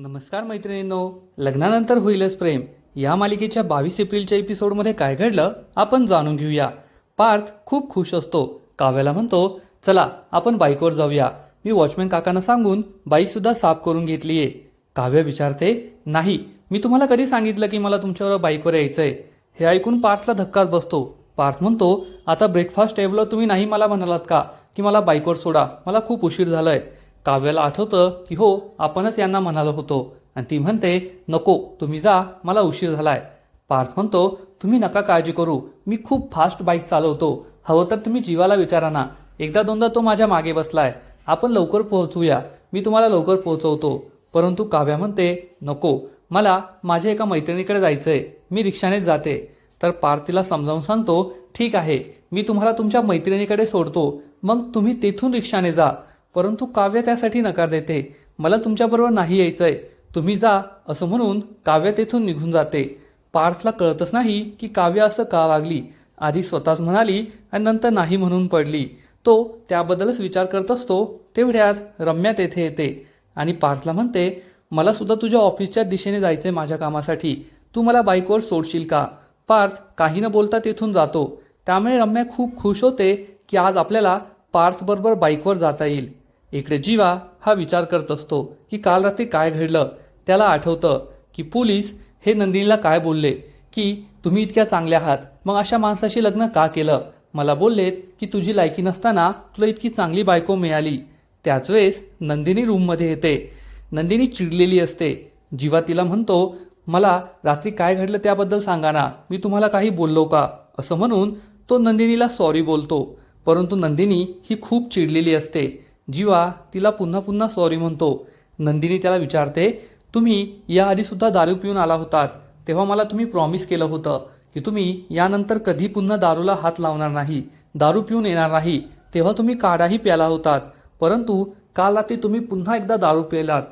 नमस्कार मैत्रिणींनो. लग्नानंतर होईलच प्रेम. या मालिकेच्या बावीस एप्रिलच्या एपिसोडमध्ये काय घडलं आपण जाणून घेऊया. पार्थ खूप खुश असतो. काव्याला म्हणतो चला आपण बाईकवर जाऊया. मी वॉचमॅन काकांना सांगून बाईकसुद्धा साफ करून घेतली आहे काव्य विचारते नाही मी तुम्हाला कधी सांगितलं की मला तुमच्यावर बाईकवर यायचं आहे हे ऐकून पार्थला धक्काच बसतो. पार्थ म्हणतो आता ब्रेकफास्ट टेबलवर तुम्ही नाही मला म्हणालात का? की मला बाईकवर सोडा. मला खूप उशीर झालाय. काव्याला आठवतं की हो आपणच यांना म्हणालो होतो. आणि ती म्हणते नको तुम्ही जा मला उशीर झालाय. पार्थ म्हणतो तुम्ही नका काळजी करू मी खूप फास्ट बाईक चालवतो. हवं तर तुम्ही जीवाला विचारा ना. एकदा दोनदा तो माझ्या मागे बसलाय. आपण लवकर पोहोचूया. मी तुम्हाला लवकर पोहोचवतो. परंतु काव्या म्हणते नको मला माझ्या एका मैत्रिणीकडे जायचंय. मी रिक्षानेच जाते. तर पार्थिला समजावून सांगतो ठीक आहे मी तुम्हाला तुमच्या मैत्रिणीकडे सोडतो. मग तुम्ही तेथून रिक्षाने जा. परंतु काव्य त्यासाठी नकार देते. मला तुमच्याबरोबर नाही यायचंय. तुम्ही जा असं म्हणून काव्य तेथून निघून जाते. पार्थला कळतच नाही की काव्य असं का वागली. आधी स्वतःच म्हणाली आणि नंतर नाही म्हणून पडली. तो त्याबद्दलच विचार करत असतो तेवढ्यात रम्या तेथे येते. आणि पार्थला म्हणते मला सुद्धा तुझ्या ऑफिसच्या दिशेने जायचंय माझ्या कामासाठी. तू मला बाईकवर सोडशील का? पार्थ काही न बोलता तेथून जातो. त्यामुळे रम्या खूप खुश होते की आज आपल्याला पार्थबरोबर बाईकवर जाता येईल. इकडे जीवा हा विचार करत असतो की काल रात्री काय घडलं? त्याला आठवतं की पोलीस हे नंदिनीला काय बोलले? की तुम्ही इतक्या चांगल्या आहात. मग अशा माणसाशी लग्न का केलं? मला बोललेत की तुझी लायकी नसताना तुला इतकी चांगली बायको मिळाली. त्याच वेळेस नंदिनी रूममध्ये येते. नंदिनी चिडलेली असते. जीवा तिला म्हणतो मला रात्री काय घडलं त्याबद्दल सांगा ना. मी तुम्हाला काही बोललो का? असं म्हणून तो नंदिनीला सॉरी बोलतो. परंतु नंदिनी ही खूप चिडलेली असते. जीवा तिला पुन्हा पुन्हा सॉरी म्हणतो. नंदिनी त्याला विचारते तुम्ही याआधीसुद्धा दारू पिऊन आला होतात. तेव्हा मला तुम्ही प्रॉमिस केलं होतं की तुम्ही यानंतर कधी पुन्हा दारूला हात लावणार नाही. दारू पिऊन येणार नाही. तेव्हा तुम्ही काढाही प्याला होतात. परंतु काल रात्री तुम्ही पुन्हा एकदा दारू प्यालात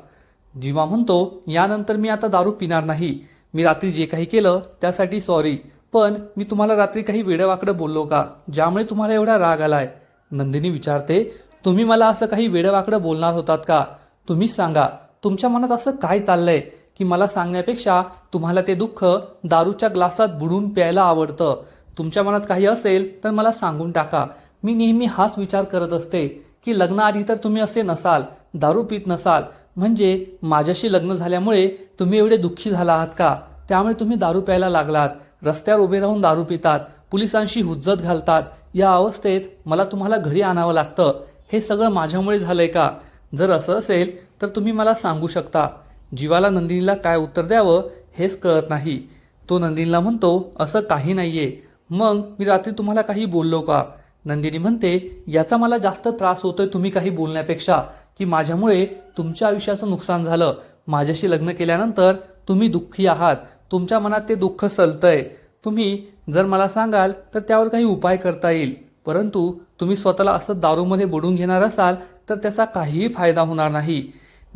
जीवा म्हणतो यानंतर मी आता दारू पिणार नाही. मी रात्री जे काही केलं त्यासाठी सॉरी पण मी तुम्हाला रात्री काही वेडवाकडं बोललो का? ज्यामुळे तुम्हाला एवढा राग आलाय. नंदिनी विचारते तुम्ही मला असं काही वेडवाकडं बोलणार होतात का? तुम्हीच सांगा. तुमच्या मनात असं काय चाललंय की मला सांगण्यापेक्षा तुम्हाला ते दुःख दारूच्या ग्लासात बुडून प्यायला आवडतं. तुमच्या मनात काही असेल तर मला सांगून टाका. मी नेहमी हाच विचार करत असते की लग्नाआधी तर तुम्ही असे नसाल दारू पित नसाल. म्हणजे माझ्याशी लग्न झाल्यामुळे तुम्ही एवढे दुःखी झाला आहात का? त्यामुळे तुम्ही दारू प्यायला लागलात. रस्त्यावर उभे राहून दारू पितात. पोलिसांशी हुज्जत घालतात. या अवस्थेत मला तुम्हाला घरी आणावं लागतं. हे सगळं माझ्यामुळे झालं आहे का? जर असं असेल तर तुम्ही मला सांगू शकता. जीवाला नंदिनीला काय उत्तर द्यावं हेच कळत नाही. तो नंदिनीला म्हणतो असं काही नाहीये. मग मी रात्री तुम्हाला काही बोललो का? नंदिनी म्हणते याचा मला जास्त त्रास होतोय तुम्ही काही बोलण्यापेक्षा की माझ्यामुळे तुमच्या आयुष्याचं नुकसान झालं. माझ्याशी लग्न केल्यानंतर तुम्ही दुःखी आहात. तुमच्या मनात ते दुःख सलतंय. तुम्ही जर मला सांगाल तर त्यावर काही उपाय करता येईल. परंतु तुम्ही स्वतःला असं दारूमध्ये बुडून घेणार असाल तर त्याचा काहीही फायदा होणार नाही.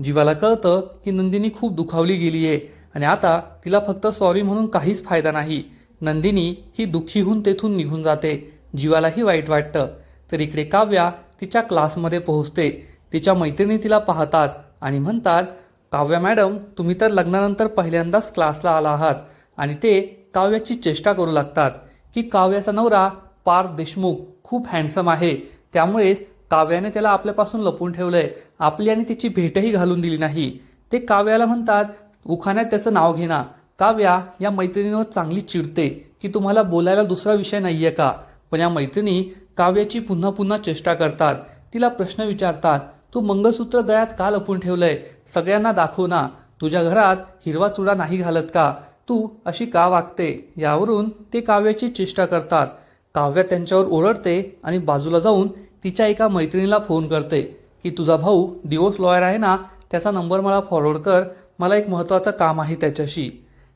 जीवाला कळतं की नंदिनी खूप दुखावली गेली आहे आणि आता तिला फक्त सॉरी म्हणून काहीच फायदा नाही. नंदिनी ही दुःखी होऊन तेथून निघून जाते. जीवालाही वाईट वाटतं. तर इकडे काव्या तिच्या क्लासमध्ये पोहोचते. तिच्या मैत्रिणी तिला पाहतात आणि म्हणतात काव्या मॅडम तुम्ही तर लग्नानंतर पहिल्यांदाच क्लासला आला आहात आणि ते काव्याची चेष्टा करू लागतात की काव्याचा नवरा पार्थ देशमुख खूप हँडसम आहे. त्यामुळेच काव्याने त्याला आपल्यापासून लपून ठेवलंय. आपली आणि त्याची भेटही घालून दिली नाही. ते काव्याला म्हणतात उखाण्यात त्याचं नाव घेना काव्या या मैत्रिणीवर चांगली चिडते की तुम्हाला बोलायला दुसरा विषय नाहीये का? पण या मैत्रिणी काव्याची पुन्हा पुन्हा चेष्टा करतात. तिला प्रश्न विचारतात तू मंगळसूत्र गळ्यात का लपून ठेवलंय? सगळ्यांना दाखव ना. तुझ्या घरात हिरवा चुडा नाही घालत का? तू अशी का वागते? यावरून ते काव्याची चेष्टा करतात. काव्या त्यांच्यावर ओरडते आणि बाजूला जाऊन तिच्या एका मैत्रिणीला फोन करते की तुझा भाऊ डिवोर्स लॉयर आहे ना त्याचा नंबर मला फॉरवर्ड कर. मला एक महत्त्वाचं काम आहे त्याच्याशी.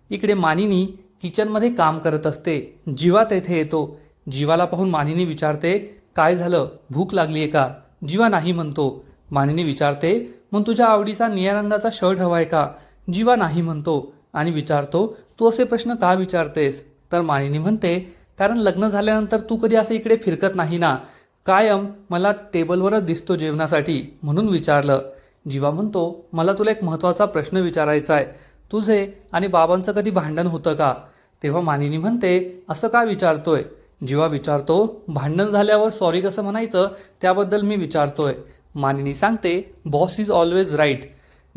इकडे मानिनी किचनमध्ये काम करत असते. जीवा तेथे येतो. जीवाला पाहून मानिनी विचारते काय झालं? भूक लागली आहे का? जीवा नाही म्हणतो. मानिनी विचारते मग तुझ्या आवडीचा निळ्या रंगाचा शर्ट हवाय का? जीवा नाही म्हणतो आणि विचारतो तू असे प्रश्न का विचारतेस? तर मानिनी म्हणते कारण लग्न झाल्यानंतर तू कधी असं इकडे फिरकत नाही ना. कायम मला टेबलवरच दिसतो जेवणासाठी म्हणून विचारलं. जीवा म्हणतो मला तुला एक महत्त्वाचा प्रश्न विचारायचा आहे. तुझे आणि बाबांचं कधी भांडण होतं का? तेव्हा मानिनी म्हणते असं का विचारतोय? जीवा विचारतो भांडण झाल्यावर सॉरी कसं म्हणायचं? त्याबद्दल मी विचारतोय. मानिनी सांगते boss is always right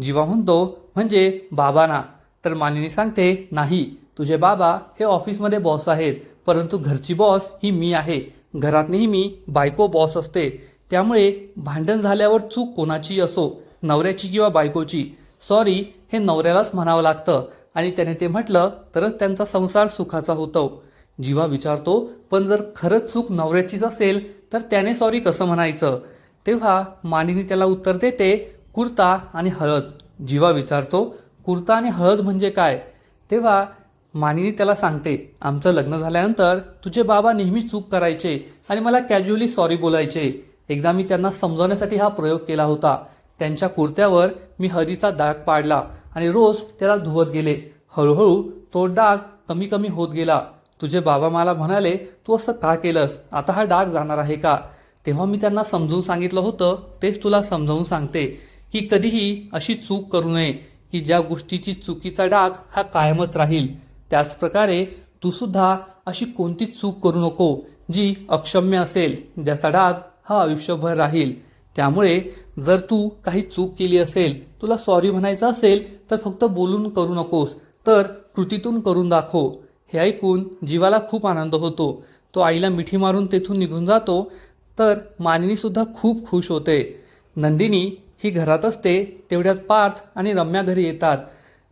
Jiva म्हणतो म्हणजे बाबा ना तर मानिनी सांगते नाही. तुझे बाबा हे ऑफिसमध्ये बॉस आहेत. परंतु घरची बॉस ही मी आहे. घरात नेहमी बायको बॉस असते. त्यामुळे भांडण झाल्यावर चूक कोणाची असो नवऱ्याची किंवा बायकोची. सॉरी हे नवऱ्यालाच म्हणावं लागतं. आणि त्याने ते म्हटलं तरच त्यांचा संसार सुखाचा होतो. जीवा विचारतो पण जर खरंच चूक नवऱ्याचीच असेल तर त्याने सॉरी कसं म्हणायचं? तेव्हा मानिनी त्याला उत्तर देते कुर्ता आणि हळद. जीवा विचारतो कुर्ता आणि हळद म्हणजे काय? तेव्हा मानिनी त्याला सांगते आमचं लग्न झाल्यानंतर तुझे बाबा नेहमी चूक करायचे आणि मला कॅज्युअली सॉरी बोलायचे. एकदा मी त्यांना समजवण्यासाठी हा प्रयोग केला होता. त्यांच्या कुर्त्यावर मी हळदीचा डाग पाडला आणि रोज त्याला धुवत गेले. हळूहळू तो डाग कमी कमी होत गेला. तुझे बाबा मला म्हणाले तू असं का केलंस? आता हा डाग जाणार आहे का? तेव्हा मी त्यांना समजून सांगितलं होतं. तेच तुला समजावून सांगते की कधीही अशी चूक करू नये की ज्या गोष्टीची चुकीचा डाग हा कायमच राहील. त्याचप्रकारे तू सुद्धा अशी कोणतीच चूक करू नको जी अक्षम्य असेल ज्याचा डाग हा आयुष्यभर राहील. त्यामुळे जर तू काही चूक केली असेल तुला सॉरी म्हणायचं असेल तर फक्त बोलून करू नकोस तर कृतीतून करून दाखव. हे ऐकून जीवाला खूप आनंद होतो. तो आईला मिठी मारून तेथून निघून जातो तर मानिनीसुद्धा खूप खुश होते. नंदिनी ही घरात असते तेवढ्यात पार्थ आणि रम्या घरी येतात.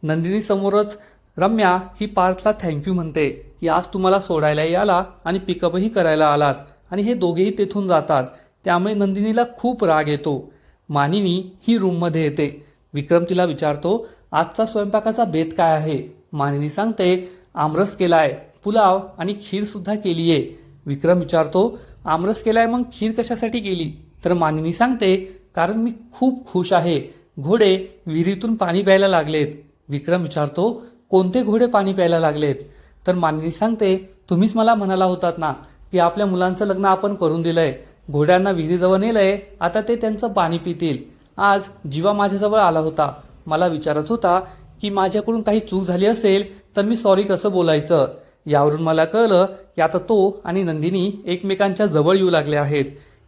नंदिनीसमोरच रम्या ही पार्थला थँक्यू म्हणते. की आज तुम्हाला सोडायलाही आला आणि पिकअपही करायला आलात. आणि हे दोघेही तेथून जातात. त्यामुळे नंदिनीला खूप राग येतो. मानिनी ही रूममध्ये येते. विक्रम तिला विचारतो आजचा स्वयंपाकाचा बेत काय आहे? मानिनी सांगते आमरस केलाय पुलाव आणि खीर सुद्धा केली आहे विक्रम विचारतो आमरस केलाय मग खीर कशासाठी केली? तर मानिनी सांगते कारण मी खूप खुश आहे. घोडे विहिरीतून पाणी प्यायला लागलेत. विक्रम विचारतो कोणते घोडे पाणी प्यायला लागलेत? तर मानवी सांगते तुम्हीच मला म्हणाला होतात ना की आपल्या मुलांचं लग्न आपण करून दिलंय. घोड्यांना विहिरीजवळ नेलंय आता ते त्यांचं पाणी पितील. आज जीवा माझ्याजवळ आला होता. मला विचारत होता की माझ्याकडून काही चूक झाली असेल तर मी सॉरी कसं बोलायचं? यावरून मला कळलं की आता तो आणि नंदिनी एकमेकांच्या जवळ येऊ लागले आहेत.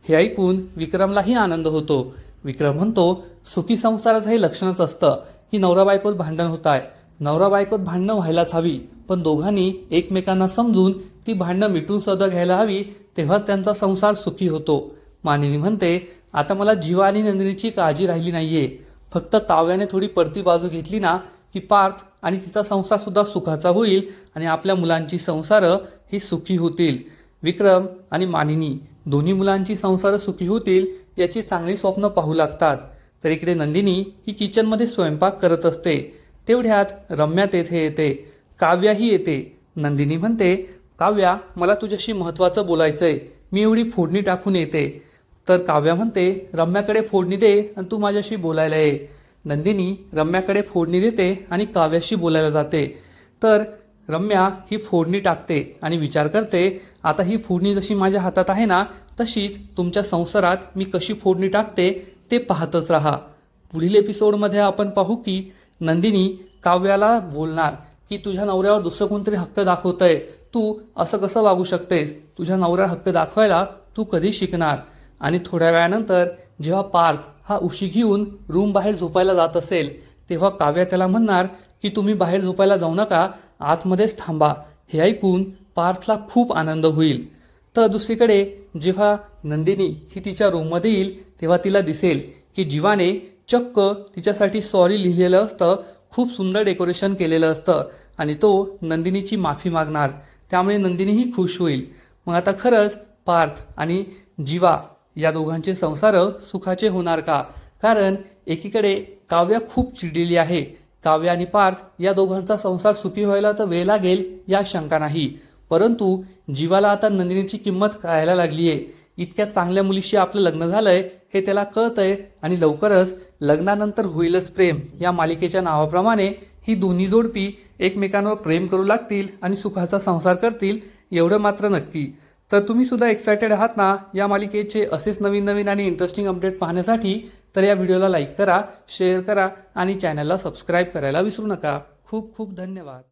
हे ऐकून विक्रमलाही आनंद होतो. विक्रम म्हणतो सुखी संसाराचं हे लक्षणच असतं की नवरा बायकोत भांडण होत आहे नवरा बायकोत भांडणं व्हायलाच हवी पण दोघांनी एकमेकांना समजून ती भांडणं मिटून सुद्धा घ्यायला हवी तेव्हाच त्यांचा संसार सुखी होतो. मानिनी म्हणते आता मला जीवा आणि नंदिनीची काळजी राहिली नाहीये. फक्त काव्याने थोडी पडती बाजू घेतली ना की पार्थ आणि तिचा संसार सुद्धा सुखाचा होईल आणि आपल्या मुलांची संसारं ही सुखी होतील. विक्रम आणि मानिनी दोन्ही मुलांची संसारं सुखी होतील याची चांगली स्वप्न पाहू लागतात. तर इकडे नंदिनी ही किचनमध्ये स्वयंपाक करत असते. तेवढ्यात रम्या तेथे येते काव्याही येते. नंदिनी म्हणते काव्या मला तुझ्याशी महत्त्वाचं बोलायचं आहे मी एवढी फोडणी टाकून येते. तर काव्या म्हणते रम्याकडे फोडणी दे आणि तू माझ्याशी बोलायला ये. नंदिनी रम्याकडे फोडणी देते आणि काव्याशी बोलायला जाते. तर रम्या ही फोडणी टाकते आणि विचार करते आता ही फोडणी जशी माझ्या हातात आहे ना तशीच तुमच्या संसारात मी कशी फोडणी टाकते ते पाहतच राहा. पुढील एपिसोडमध्ये आपण पाहू की नंदिनी काव्याला बोलणार की तुझ्या नवऱ्यावर दुसरं कोणतरी हक्क दाखवतंय तू असं कसं वागू शकतेस? तुझ्या नवऱ्यावर हक्क दाखवायला तू कधी शिकणार? आणि थोड्या वेळानंतर जेव्हा पार्थ हा उशी घेऊन रूम बाहेर झोपायला जात असेल तेव्हा काव्या त्याला म्हणणार की तुम्ही बाहेर झोपायला जाऊ नका आतमध्येच थांबा. हे ऐकून पार्थला खूप आनंद होईल. तर दुसरीकडे जेव्हा नंदिनी ही तिच्या रूममध्ये येईल तेव्हा तिला दिसेल की जीवाने चक्क तिच्यासाठी सॉरी लिहिलेलं असतं खूप सुंदर डेकोरेशन केलेलं असतं आणि तो नंदिनीची माफी मागणार. त्यामुळे नंदिनीही खुश होईल. मग आता खरंच पार्थ आणि जीवा या दोघांचे संसार सुखाचे होणार का? कारण एकीकडे काव्या खूप चिडलेली आहे. काव्य आणि पार्थ या दोघांचा संसार सुखी व्हायला तर वेळ लागेल या शंका नाही. परंतु जीवाला आता नंदिनीची किंमत कळायला लागली आहे इतक्या चांगल्या मुलीशी आपलं लग्न झालंय हे त्याला कळतंय आणि लवकरच लग्नानंतर होईलच प्रेम या मालिकेच्या नावाप्रमाणे ही दोन्ही जोडपी एकमेकांवर प्रेम करू लागतील आणि सुखाचा संसार करतील एवढं मात्र नक्की. तर तुम्ही सुद्धा एक्सायटेड आहात ना या मालिकेचे असेच नवीन नवीन आणि इंटरेस्टिंग अपडेट पाहण्यासाठी तर या व्हिडिओला लाईक करा शेअर करा आणि चॅनलला सबस्क्राईब करायला विसरू नका. खूप खूप धन्यवाद.